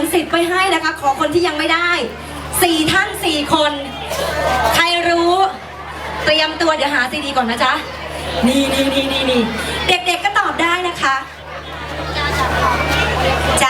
อนสิทธิ์ไปให้นะคะ ขอคนที่ยังไม่ได้สี่ท่านสี่คน ใครรู้เตรียมตัวเดี๋ยวหาซีดีก่อนนะจ๊ะนี่นี่นี่นี่นี่เด็กๆก็ตอบได้นะคะจ้ะ